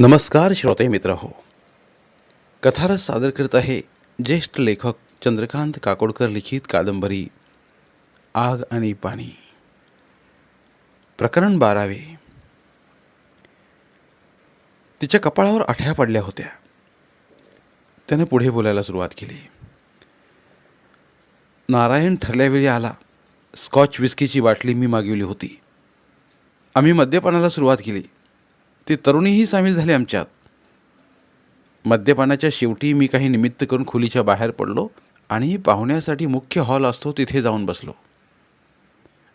नमस्कार श्रोते मित्र हो कथारस सादर करत आहे ज्येष्ठ लेखक चंद्रकांत काकोडकर लिखित कादंबरी आग आणि पाणी. प्रकरण बारावे. तिच्या कपाळावर आठ्या पडल्या होत्या. त्याने पुढे बोलायला सुरुवात केली. नारायण ठरल्यावेळी आला. स्कॉच विस्कीची बाटली मी मागवली होती. आम्ही मद्यपानाला सुरुवात केली. ती तरुणीही सामील झाली आमच्यात. मद्यपानाच्या शेवटी मी काही निमित्त करून खोलीच्या बाहेर पडलो आणि पाहुण्यासाठी मुख्य हॉल असतो तिथे जाऊन बसलो.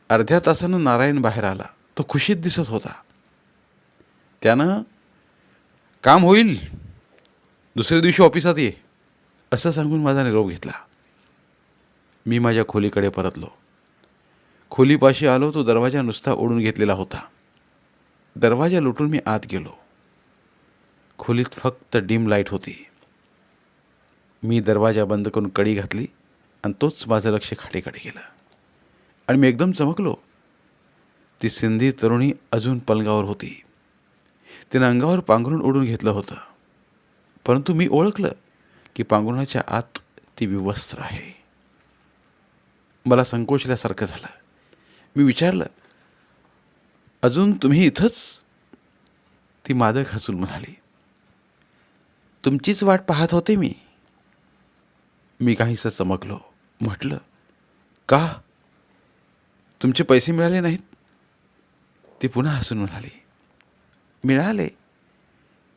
अर्ध्या तासानं नारायण बाहेर आला. तो खुशीत दिसत होता. त्यानं काम होईल. दुसऱ्या दिवशी ऑफिसात ये. असं सांगून माझा निरोप घेतला. मी माझ्या खोलीकडे परतलो. खोलीपाशी आलो तो दरवाजा नुसता ओढून घेतलेला होता. दरवाजा लुटून मी आत गेलो. खोलीत फक्त डिम लाइट होती. मी दरवाजा बंद करून कडी घातली आणि तोच माझं लक्ष खाटेकडे गेलं आणि मी एकदम चमकलो. ती सिंधी तरुणी अजून पलंगावर होती. तिनं अंगावर पांघरून ओढून घेतलं होतं. परंतु मी ओळखलं की पांघरुणाच्या आत ती विवस्त्र आहे. मला संकोचल्यासारखं झालं. मी विचारलं अजून तुम्ही इथंच? ती मादक हसून म्हणाली तुमचीच वाट पाहत होते मी. मी काहीसं चमकलो म्हटलं का? तुमचे पैसे मिळाले नाहीत? ती पुन्हा हसून म्हणाली मिळाले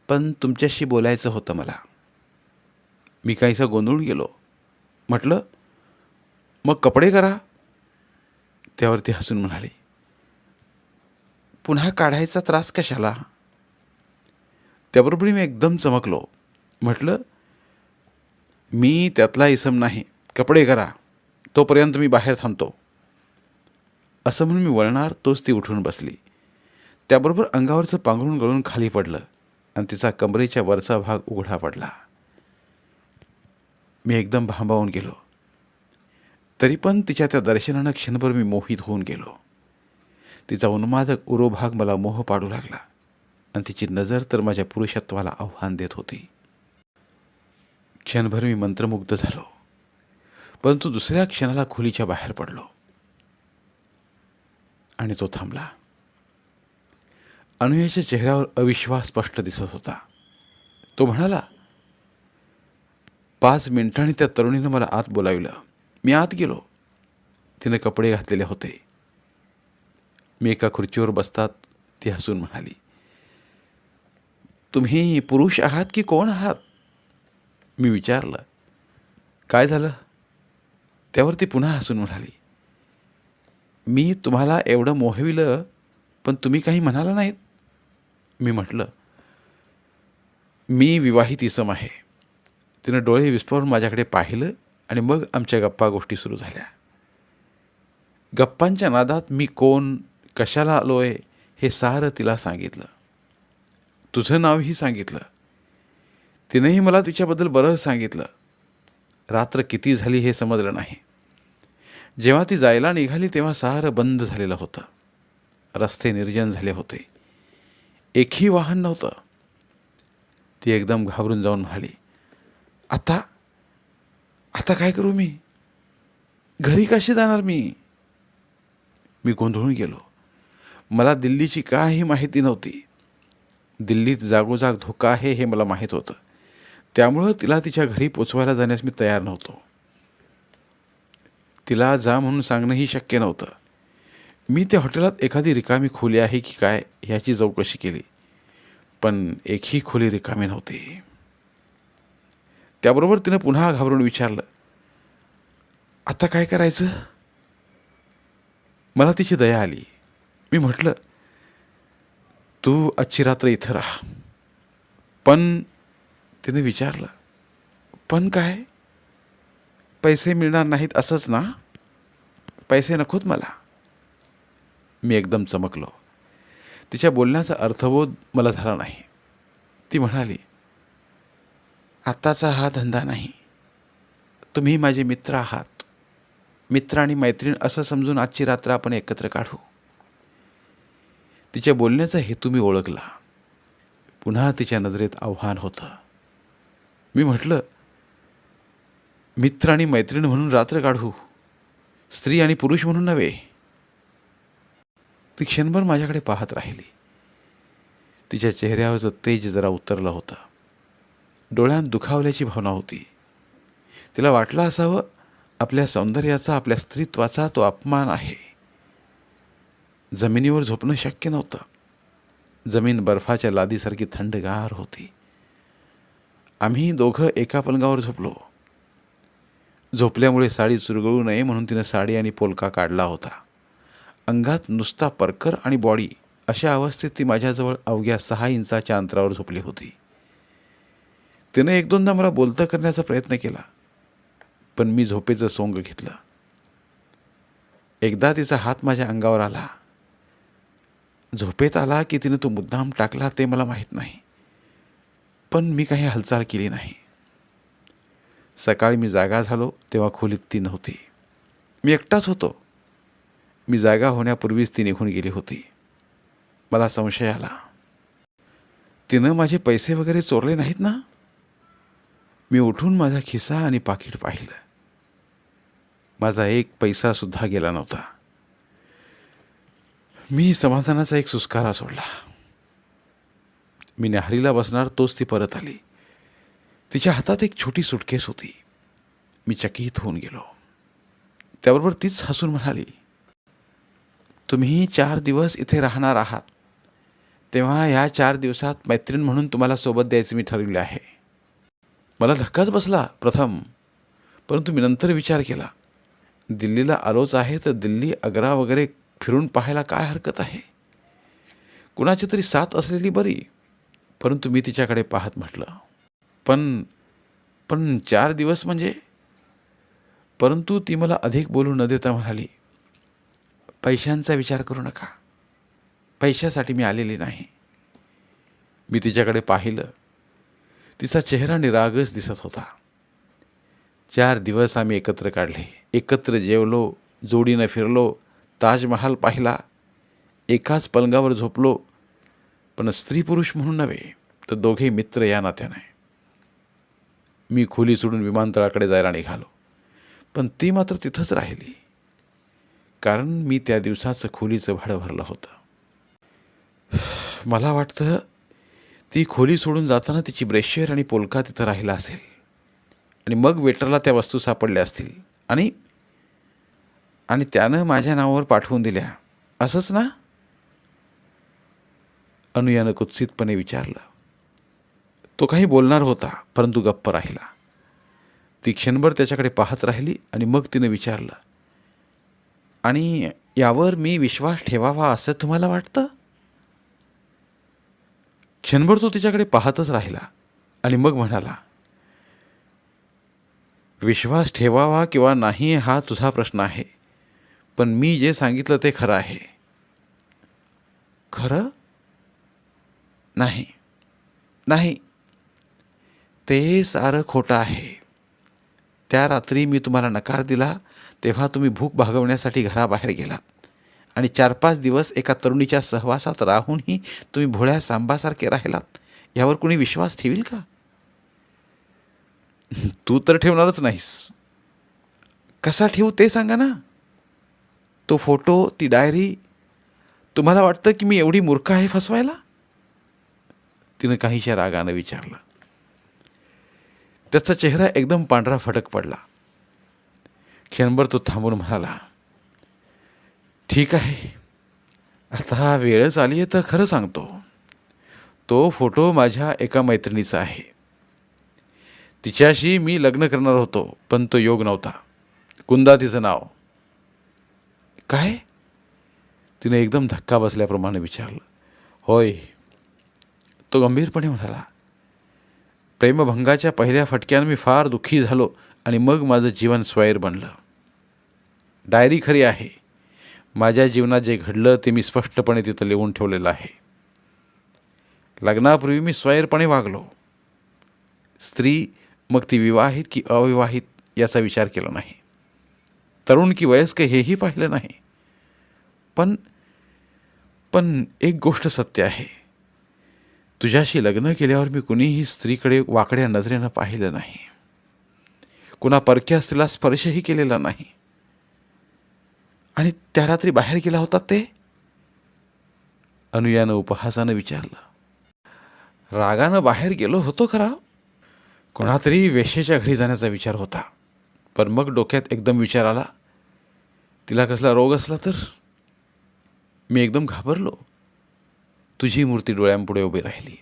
पण तुमच्याशी बोलायचं होतं मला. मी काहीसं गोंधळून गेलो म्हटलं मग कपडे करा. त्यावरती हसून म्हणाली पुन्हा काढायचा त्रास कशाला? त्याबरोबर मी एकदम चमकलो. म्हटलं मी त्यातला इसम नाही. कपडे करा तोपर्यंत मी बाहेर थांबतो. असं म्हणून मी वळणार तोच ती उठून बसली. त्याबरोबर अंगावरचं पांघरून गळून खाली पडलं आणि तिचा कमरेच्या वरचा भाग उघडा पडला. मी एकदम भांबावून गेलो. तरी पण तिच्या त्या दर्शनानं क्षणभर मी मोहित होऊन गेलो. तिचा उन्मादक उरोभाग मला मोह पाडू लागला. आणि तिची नजर तर माझ्या पुरुषत्वाला आव्हान देत होती. क्षणभर मी मंत्रमुग्ध झालो. परंतु दुसऱ्या क्षणाला खोलीच्या बाहेर पडलो. आणि तो थांबला. अनुयाच्या चेहऱ्यावर अविश्वास स्पष्ट दिसत होता. तो म्हणाला पाच मिनिटांनी त्या तरुणीनं मला आत बोलाविलं. मी आत गेलो. तिने कपडे घातलेले होते. मी एका खुर्चीवर बसतात ती हसून म्हणाली तुम्ही पुरुष आहात की कोण आहात? मी विचारलं काय झालं? त्यावर ती पुन्हा हसून म्हणाली मी तुम्हाला एवढं मोहविलं पण तुम्ही काही म्हणाला नाहीत. मी म्हटलं मी विवाहित इसम आहे. तिनं डोळे विस्फोरून माझ्याकडे पाहिलं आणि मग आमच्या गप्पा गोष्टी सुरू झाल्या. गप्पांच्या नादात मी कोण कशाला आलो आहे हे सारं तिला सांगितलं. तुझं नावही सांगितलं. तिनेही मला तिच्याबद्दल बरंच सांगितलं. रात्र किती झाली हे समजलं नाही. जेव्हा ती जायला निघाली तेव्हा सारं बंद झालेलं होतं. रस्ते निर्जन झाले होते. एकही वाहन नव्हतं. ती एकदम घाबरून जाऊन म्हणाली आता? आता काय करू मी? घरी कशी जाणार मी? मी गोंधळून गेलो. मला दिल्लीची काही माहिती नव्हती. दिल्लीत जागोजाग धोका आहे हे मला माहीत होतं. त्यामुळं तिला तिच्या घरी पोचवायला जाण्यास मी तयार नव्हतो. तिला जा म्हणून सांगणंही शक्य नव्हतं. मी त्या हॉटेलात एखादी रिकामी खोली आहे की काय ह्याची चौकशी केली. पण एकही खोली रिकामी नव्हती. त्याबरोबर तिनं पुन्हा घाबरून विचारलं आता काय करायचं? मला तिची दया आली. मी म्हटलं तू आजची रात्र इथं राहा. पण तिने विचारलं पण काय? पैसे मिळणार नाहीत असंच ना? पैसे नकोत मला. मी एकदम चमकलो. तिच्या बोलण्याचा अर्थबोध मला झाला नाही. ती म्हणाली आत्ताचा हा धंदा नाही. तुम्ही माझे मित्र आहात. मित्र आणि मैत्रीण असं समजून आजची रात्र आपण एकत्र काढू. तिच्या बोलण्याचा हेतू मी ओळखला. पुन्हा तिच्या नजरेत आव्हान होतं. मी म्हटलं मित्र आणि मैत्रीण म्हणून रात्र काढू. स्त्री आणि पुरुष म्हणून नव्हे. ती क्षणभर माझ्याकडे पाहत राहिली. तिच्या चेहऱ्यावरचं तेज जरा उतरलं होतं. डोळ्यात दुखावल्याची भावना होती. तिला वाटलं असावं आपल्या सौंदर्याचा आपल्या स्त्रीत्वाचा तो अपमान आहे. जमिनीवर झोपणं शक्य नव्हतं. जमीन बर्फाच्या लादीसारखी थंडगार होती. आम्ही दोघं एका पलंगावर झोपलो. झोपल्यामुळे साडी चुरगळू नये म्हणून तिनं साडी आणि पोलका काढला होता. अंगात नुसता परकर आणि बॉडी अशा अवस्थेत ती माझ्याजवळ अवघ्या सहा इंचाच्या अंतरावर झोपली होती. तिनं एक दोनदा मला बोलतं करण्याचा प्रयत्न केला पण मी झोपेचं सोंग घेतलं. एकदा तिचा हात माझ्या अंगावर आला. झोपेत आला की तिनं तो मुद्दाम टाकला ते मला माहीत नाही. पण मी काही हालचाल केली नाही. सकाळी मी जागा झालो तेव्हा खोलीत ती नव्हती. मी एकटाच होतो. मी जागा होण्यापूर्वीच ती निघून गेली होती. मला संशय आला. तिनं माझे पैसे वगैरे चोरले नाहीत ना? मी उठून माझा खिसा आणि पाकिट पाहिलं. माझा एक पैसा सुद्धा गेला नव्हता. मी समाधानाचा एक सुस्कारा सोडला. मी न्याहारीला बसणार तोच ती परत आली. तिच्या हातात एक छोटी सुटकेस होती. मी चकित होऊन गेलो. त्याबरोबर तीच हसून म्हणाली तुम्ही चार दिवस इथे राहणार आहात. तेव्हा या चार दिवसात मैत्रीण म्हणून तुम्हाला सोबत द्यायचं मी ठरविले आहे. मला धक्काच बसला प्रथम. परंतु मी नंतर विचार केला. दिल्लीला आलोच आहे तर दिल्ली आग्रा वगैरे फिरून पाहायला काय हरकत आहे? कुणाची तरी साथ असलेली बरी परंतु मी तिच्याकडे पाहत म्हटलं पण पण चार दिवस म्हणजे? परंतु ती मला अधिक बोलू न देता म्हणाली पैशांचा विचार करू नका पैशासाठी मी आलेली नाही. मी तिच्याकडे पाहिलं तिचा चेहरा निरागस दिसत होता. चार दिवस आम्ही एकत्र काढले एकत्र जेवलो जोडीनं फिरलो ताजमहाल पाहिला एकाच पलंगावर झोपलो पण स्त्री पुरुष म्हणून नव्हे तर दोघे मित्र या नात्याने. मी खोली सोडून विमानतळाकडे जायला निघालो पण ती मात्र तिथंच राहिली कारण मी त्या दिवसाचं खोलीचं भाडं भरलं होतं. मला वाटतं ती खोली सोडून जाताना तिची ब्रेशियर आणि पोलका तिथं राहिला असेल आणि मग वेटरला त्या वस्तू सापडल्या असतील आणि आणि त्यानं माझ्या नावावर पाठवून दिल्या. असंच ना? अनुयानं कुत्सितपणे विचारलं. तो काही बोलणार होता परंतु गप्प राहिला. ती क्षणभर त्याच्याकडे पाहत राहिली आणि मग तिनं विचारलं. आणि यावर मी विश्वास ठेवावा असं तुम्हाला वाटतं? क्षणभर तो तिच्याकडे पाहतच राहिला आणि मग म्हणाला विश्वास ठेवावा किंवा नाही हा तुझा प्रश्न आहे. पण मी जे सांगितलं ते खरं आहे. खरं? नाही. नाही. ते सारं खोटं आहे. त्या रात्री मी तुम्हाला नकार दिला तेव्हा तुम्ही भूक भागवण्यासाठी घराबाहेर गेलात आणि चार पाच दिवस एका तरुणीच्या सहवासात राहूनही तुम्ही भोळ्या सांबासारखे राहिलात. यावर कुणी विश्वास ठेवील का? तू तर ठेवणारच नाहीस. कसा ठेवू ते सांगा ना. तो फोटो ती डायरी तुम्हाला वाटतं की मी एवढी मूर्ख आहे फसवायला? तिनं काहीशा रागानं विचारलं. त्याचा चेहरा एकदम पांढरा फटक पडला. क्षणभर तो थांबून म्हणाला ठीक आहे. आता वेळच आली आहे तर खरं सांगतो. तो फोटो माझ्या एका मैत्रिणीचा आहे. तिच्याशी मी लग्न करणार होतो पण तो योग नव्हता. कुंदा तिचं नाव. काय? तिने एकदम धक्का बसल्याप्रमाणे विचारलं. होय तो गंभीरपणे म्हणाला प्रेमभंगाच्या पहिल्या फटक्यानं मी फार दुःखी झालो आणि मग माझं जीवन स्वैर बनलं. डायरी खरी आहे. माझ्या जीवनात जे घडलं ते मी स्पष्टपणे तिथं लिहून ठेवलेलं आहे. लग्नापूर्वी मी स्वैरपणे वागलो. स्त्री मग ती विवाहित की अविवाहित याचा विचार केला नाही. तरुण की वयस्क हेही पाहिलं नाही. पण पण एक गोष्ट सत्य आहे. तुझ्याशी लग्न केल्यावर मी कुणीही स्त्रीकडे वाकड्या नजरेनं पाहिलं नाही. कुणा परक्या स्त्रीला स्पर्शही केलेला नाही. आणि त्या रात्री बाहेर गेला होता ते? अनुयानं उपहासानं विचारलं. रागानं बाहेर गेलो होतो खरा? कोणातरी वेशेच्या घरी जाण्याचा विचार होता. पण मग डोक्यात एकदम विचार आला तिला कसला रोग असला तर? मी एकदम घाबरलो. तुझी मूर्ती डोळ्यांपुढे उभी राहिली.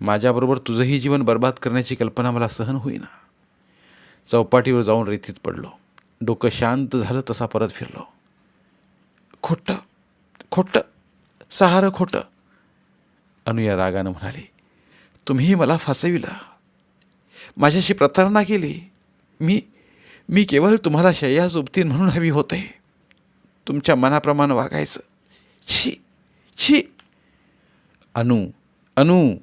माझ्याबरोबर तुझंही जीवन बर्बाद करण्याची कल्पना मला सहन होईना. चौपाटीवर जाऊन रेतीत पडलो. डोकं शांत झालं तसा परत फिरलो. खोटं खोटं सहारं खोटं. अनुया रागानं म्हणाली तुम्ही मला फसविलं. माझ्याशी प्रतारणा केली. मी मी केवळ तुम्हाला शय्या झोपतीन म्हणून हवी होते. तुमच्या मनाप्रमाणे वागायचं. छी छी. अनु अनु.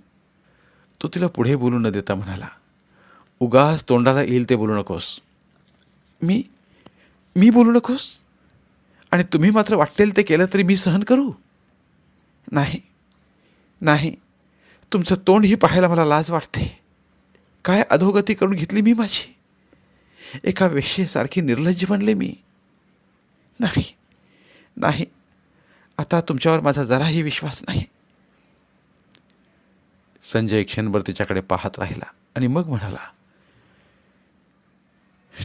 तो तिला पुढे बोलू न देता म्हणाला उगास तोंडाला येईल ते बोलू नकोस. मी मी बोलू नकोस? आणि तुम्ही मात्र वाटेल ते केलं तरी मी सहन करू? नाही नाही. तुमचं तोंड ही पाहायला मला लाज वाटते. काय अधोगती करून घेतली मी माझी? एका वेश्येसारखी निर्लज्ज बनले मी. नाही नाही. आता तुमच्यावर माझा जराही विश्वास नाही. संजय क्षणभर तिच्याकडे पाहत राहिला आणि मग म्हणाला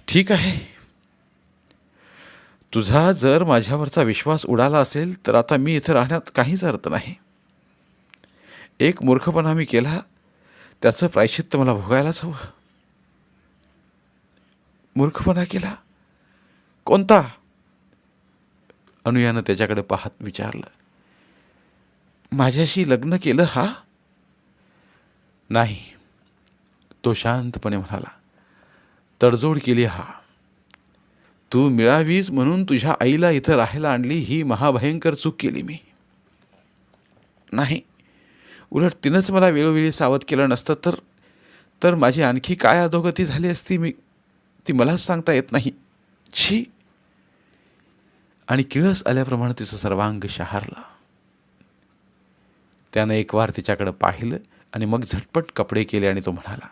ठीक आहे. तुझा जर माझ्यावरचा विश्वास उडाला असेल तर आता मी इथं राहण्यात काहीच अर्थ नाही. एक मूर्खपणा मी केला त्याचं प्रायश्चित्त मला भोगायलाच हवं. मूर्खपणा केला? कोणता? अनुयानं त्याच्याकडे पाहत विचारलं. माझ्याशी लग्न केलं हा? नाही. तो शांतपणे म्हणाला तडजोड केली हा. तू मिळावीस म्हणून तुझ्या आईला इथं राहायला आणली ही महाभयंकर चूक केली मी. नाही. उलट तिनंच मला वेळोवेळी सावध केलं नसतं तर तर माझी आणखी काय अधोगती झाली असती मी? ती मलाच सांगता येत नाही. छी. आणि किळस आल्याप्रमाणे तिचं सर्वांग शहारलं. त्यानं एक वार तिच्याकडं पाहिलं आणि मग झटपट कपडे केले आणि तो म्हणाला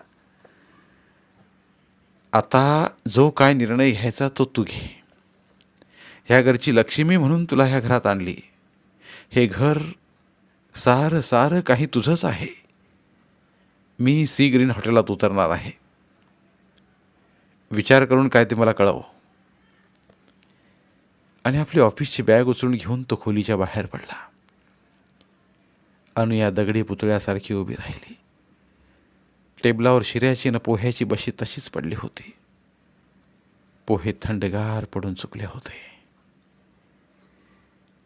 आता जो काय निर्णय घ्यायचा तो तू घे. ह्या घरची लक्ष्मी म्हणून तुला ह्या घरात आणली. हे घर सारं सारं काही तुझंच आहे. मी सी ग्रीन हॉटेलात उतरणार आहे. विचार करून काय ते मला कळावं. आणि आपली ऑफिसची बॅग उचलून घेऊन तो खोलीच्या बाहेर पडला. अनु या दगडी पुतळ्यासारखी उभी राहिली. टेबलावर शिऱ्याची न पोह्याची बशी तशीच पडली होती. पोहे थंडगार पडून चुकले होते.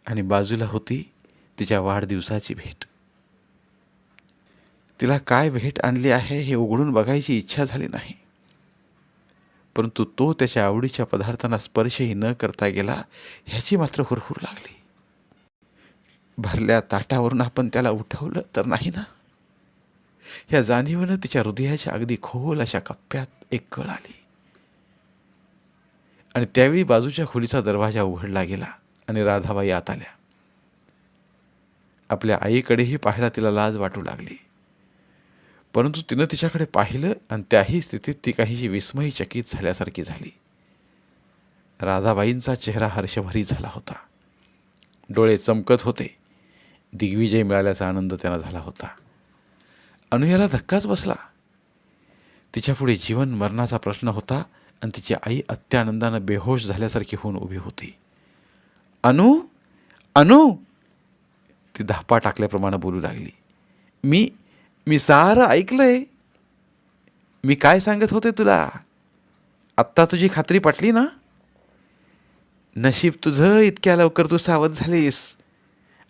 आणि बाजूला होती तिच्या वाढदिवसाची भेट. तिला काय भेट आणली आहे हे उघडून बघायची इच्छा झाली नाही. परंतु तो त्याच्या आवडीच्या पदार्थांना स्पर्शही न करता गेला ह्याची मात्र हुरहुर लागली. भरल्या ताटावरून आपण त्याला उठवलं तर नाही ना? ह्या जाणीवनं तिच्या हृदयाच्या अगदी खोल अशा कप्प्यात एक कळ आली. आणि त्यावेळी बाजूच्या खोलीचा दरवाजा उघडला गेला आणि राधाबाई आत आल्या. आपल्या आईकडेही पाहायला तिला लाज वाटू लागली. परंतु तिनं तिच्याकडे पाहिलं आणि त्याही स्थितीत ती काहीशी विस्मयचकित झाल्यासारखी झाली. राधाबाईंचा चेहरा हर्षभरी झाला होता. डोळे चमकत होते. दिग्विजय मिळाल्याचा आनंद त्यांना झाला होता. अनुयाला धक्काच बसला. तिच्यापुढे जीवन मरणाचा प्रश्न होता आणि तिची आई अत्यानंदानं बेहोश झाल्यासारखी होऊन उभी होती. अनु? अनु? ती धापा टाकल्याप्रमाणे बोलू लागली. मी मी सारं ऐकलंय. मी काय सांगत होते तुला? आत्ता तुझी खात्री पटली ना? नशीब तुझं इतक्या लवकर तू सावध झालीस.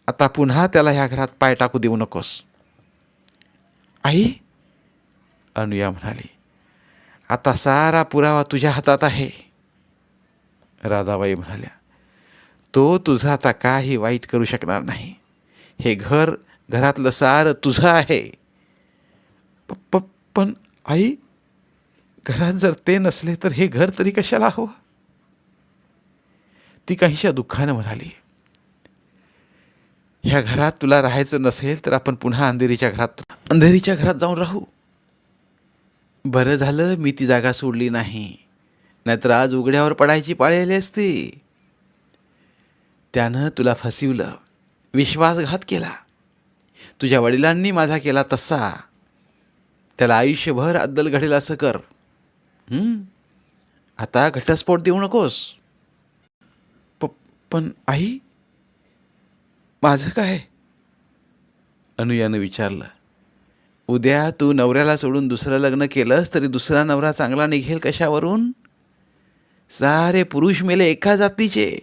आता पुन्हा त्याला ह्या घरात पाय टाकू देऊ नकोस. आई अनुया म्हणाली आता सारा पुरावा तुझ्या हातात आहे. राधाबाई म्हणाल्या तो तुझं आता काही वाईट करू शकणार नाही. हे घर घरातलं सारं तुझं आहे. प पण आई घरात जर ते नसले तर हे घर तरी कशाला हवं? ती काहीशा दुःखानं म्हणाली ह्या घरात तुला राहायचं नसेल तर आपण पुन्हा अंधेरीच्या घरात अंधेरीच्या घरात जाऊन राहू. बरं झालं मी ती जागा सोडली नाही नाहीतर आज उघड्यावर पडायची पाळलेली असती. त्यानं तुला फसिवलं विश्वासघात केला. तुझ्या वडिलांनी माझा केला तसा. त्याला आयुष्यभर अद्दल घडेल असं कर. आता घटस्फोट देऊ नकोस. प पण आई माझं काय? अनुयानं विचारलं. उद्या तू नवऱ्याला सोडून दुसरं लग्न केलंस तरी दुसरा नवरा चांगला निघेल कशावरून? सारे पुरुष मेले एका जातीचे.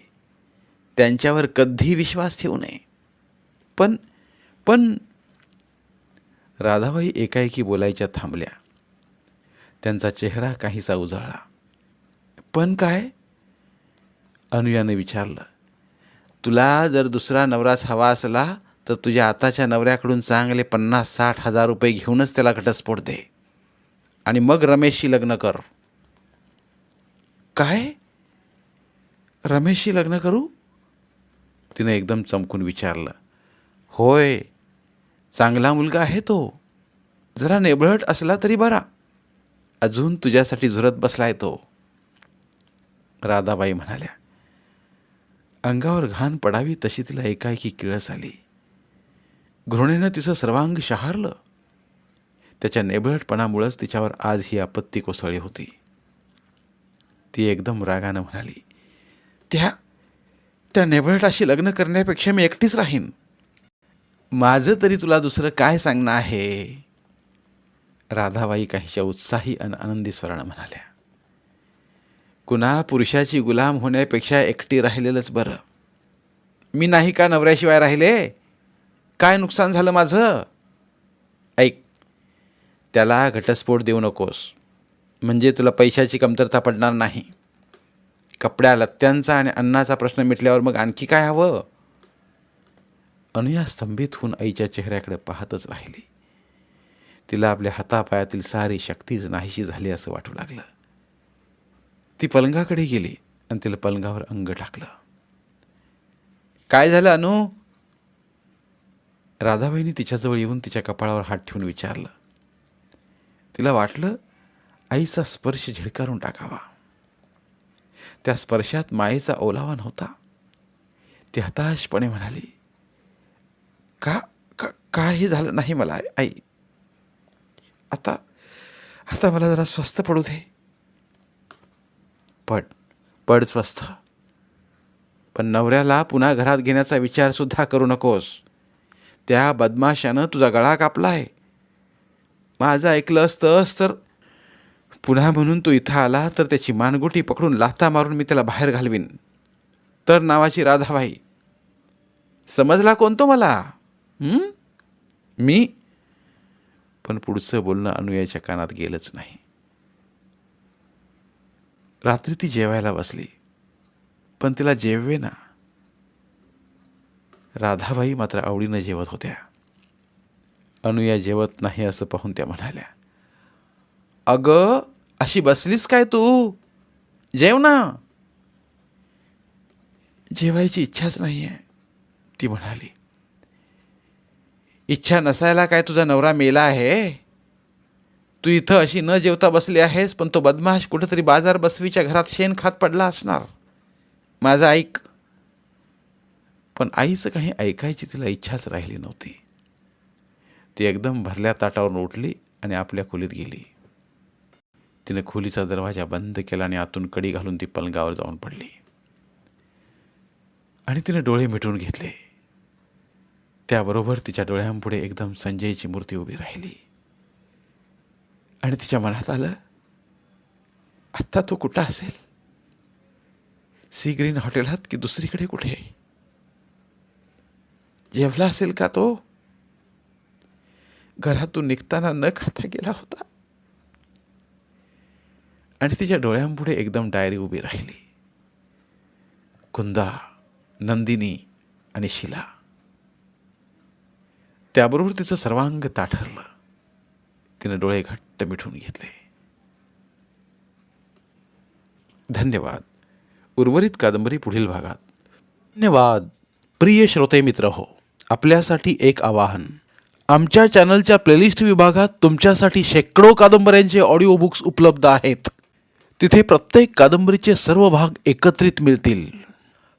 त्यांच्यावर कधी विश्वास ठेवू नये. पण पण राधाबाई एकाएकी बोलायच्या थांबल्या. त्यांचा चेहरा काहीसा उजळला. पण काय? अनुयाने विचारलं. तुला जर दुसरा नवराच हवा असला तर तुझ्या आताच्या नवऱ्याकडून चांगले पन्नास साठ हजार रुपये घेऊनच त्याला घटस्फोट दे. आणि मग रमेशशी लग्न कर. काय? रमेशशी लग्न करू? तिनं एकदम चमकून विचारलं. होय चांगला मुलगा आहे तो. जरा नेबळट असला तरी बरा. अजून तुझ्यासाठी झुरत बसलाय तो. राधाबाई म्हणाल्या अंगावर घाण पडावी तशी तिला एकाएकी किळस आली. घृणेनं तिचं सर्वांग शहारलं. त्याच्या नेबळटपणामुळंच तिच्यावर आज ही आपत्ती कोसळली होती. ती एकदम रागानं म्हणाली त्या त्या नेबळटाशी लग्न करण्यापेक्षा मी एकटीच राहीन. माझं तरी तुला दुसरं काय सांगणं आहे? राधाबाई काहीच्या उत्साही आणि आनंदी स्वरानं म्हणाल्या कुणा पुरुषाची गुलाम होण्यापेक्षा एकटी राहिलेलंच बरं. मी नाही का नवऱ्याशिवाय राहिले? काय नुकसान झालं माझं? ऐक त्याला घटस्फोट देऊ नकोस. म्हणजे तुला पैशाची कमतरता पडणार नाही. कपड्या लत्त्यांचा आणि अन्नाचा प्रश्न मिटल्यावर मग आणखी काय हवं? अनुया स्तंभित होऊन आईच्या चेहऱ्याकडे पाहतच राहिली. तिला आपल्या हातापायातील सारी शक्तीच नाहीशी झाली असं वाटू लागलं. ती पलंगाकडे गेली आणि तिला पलंगावर अंग टाकलं. काय झालं अनु? राधाबाईंनी तिच्याजवळ येऊन तिच्या कपाळावर हात ठेवून विचारलं. तिला वाटलं आईचा स्पर्श झिडकारून टाकावा. त्या स्पर्शात मायेचा ओलावा नव्हता. ती हताशपणे म्हणाली का का काही झालं नाही मला आई? आता आता मला जरा स्वस्थ पडू दे. पड पड स्वस्थ. पण नवऱ्याला पुन्हा घरात घेण्याचा विचारसुद्धा करू नकोस. त्या बदमाशानं तुझा गळा कापला आहे माझं ऐकलं असतंस तर पुन्हा म्हणून तू इथं आला तर त्याची मानगुटी पकडून लाथा मारून मी त्याला बाहेर घालवीन. तर नावाची राधाबाई. समजला कोणतो मला? मी? पण पुढचं बोलणं अनुयाच्या कानात गेलंच नाही. रात्री ती जेवायला बसली. पण तिला जेवे ना. राधाबाई मात्र आवडीनं जेवत होत्या. अनुया जेवत नाही असं पाहून त्या म्हणाल्या अगं अशी बसलीस काय तू? जेव ना. जेवायची इच्छाच नाही आहे ती म्हणाली. इच्छा नसायला काय तुझा नवरा मेला आहे? तू इथं अशी न जेवता बसली आहेस पण तो बदमाश कुठंतरी बाजार बसवीच्या घरात शेण खात पडला असणार. माझं ऐक. पण आईचं काही ऐकायची तिला इच्छाच राहिली नव्हती. ती एकदम भरल्या ताटावरून उठली आणि आपल्या खोलीत गेली. तिने खोलीचा दरवाजा बंद केला आणि आतून कडी घालून ती पलंगावर जाऊन पडली. आणि तिने डोळे मिटून घेतले. त्याबरोबर तिच्या डोळ्यांपुढे एकदम संजयची मूर्ती उभी राहिली. आणि तिच्या मनात आलं आत्ता तो कुठं असेल? सी ग्रीन हॉटेलात की दुसरीकडे कुठे? जेवला असेल का तो? घरातून निघताना न खाता गेला होता. आणि तिच्या डोळ्यांपुढे एकदम डायरी उभी राहिली. कुंदा नंदिनी आणि शिला. त्याबरोबर तिचं सर्वांग ताठरलं. तिनं डोळे घट्ट मिठून घेतले. धन्यवाद. उर्वरित कादंबरी पुढील भागात. धन्यवाद. प्रिय श्रोते मित्र हो आपल्यासाठी एक आवाहन. आमच्या चॅनलच्या प्लेलिस्ट विभागात तुमच्यासाठी शेकडो कादंबऱ्यांचे ऑडिओ बुक्स उपलब्ध आहेत. तिथे प्रत्येक कादंबरीचे सर्व भाग एकत्रित मिळतील.